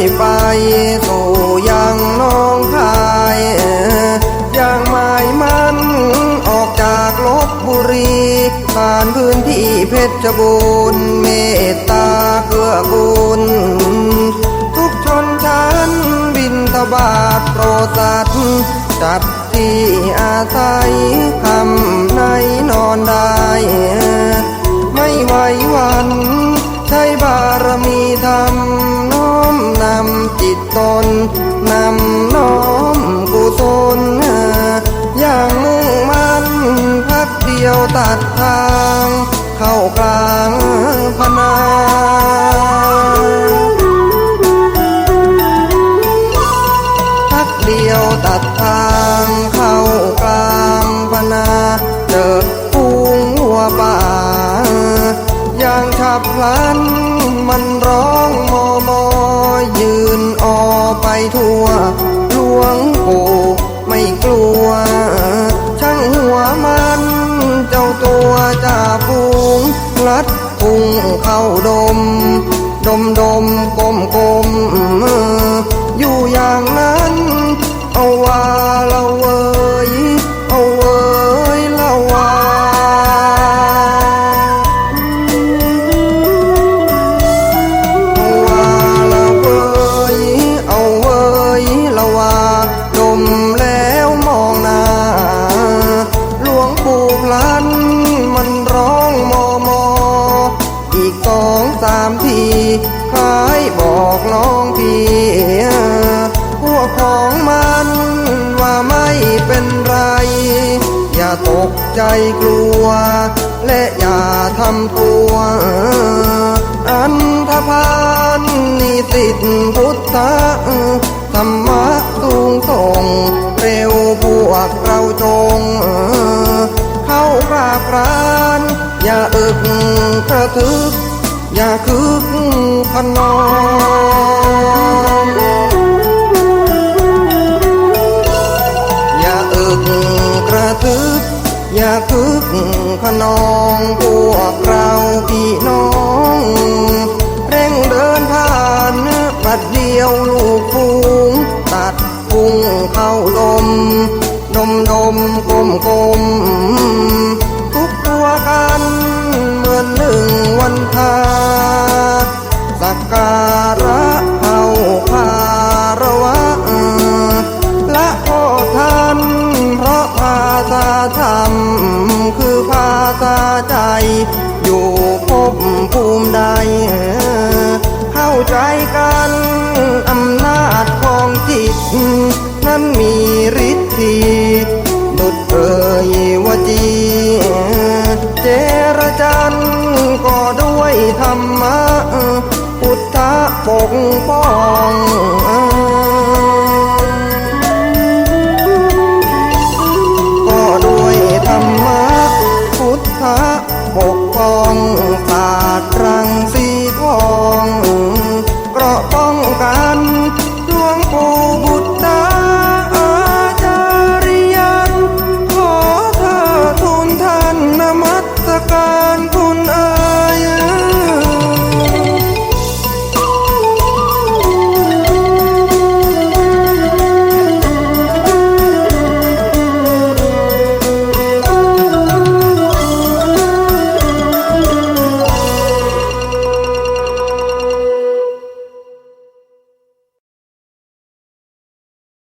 ยไปสู่ยังน้องคายยังไมามันออกจากลบบุรีผ่านพื้นที่เพชรบูรณ์เมตตาเกื้อกูลทุกชนชั้นบินตบาทโปรสัตจัดที่อาศัยคำในนอนได้ ไม่ไหววัน ตตนนำน้อมกุศลอย่างมุ่งมั่นพักเดียวตัดทาง เข้ากลางพนาพักเดียวตัดทางเข้ากลางพนาเจอฟูงหัวป่าอย่างฉับพลันมันร้องม ทั่วหลวงปู่ไม่กลัว ช่างหัวมัน เจ้าตัวจ่าฟูงลัดพุงเข้าดม ดมดมกลมกลม สองสามทีคล้ายบอกน้องพี่พวกของมันว่าไม่เป็นไร อย่าตกใจกลัว และอย่าทำตัว อันธพาลนิสิตพุทธะธรรมะสูงส่งเร็วพวกเราจง เข้าราบราน อย่าอึกกระทึก อย่าคึกขนองอย่าอึกกระทึก อย่าคึกขนองพวกเราพี่น้อง เร่งเดินผ่านปัดเดียวลูกฟูงตัดพุงเข้าลมดมดมกลมกลม กันหลวงปู่บุตร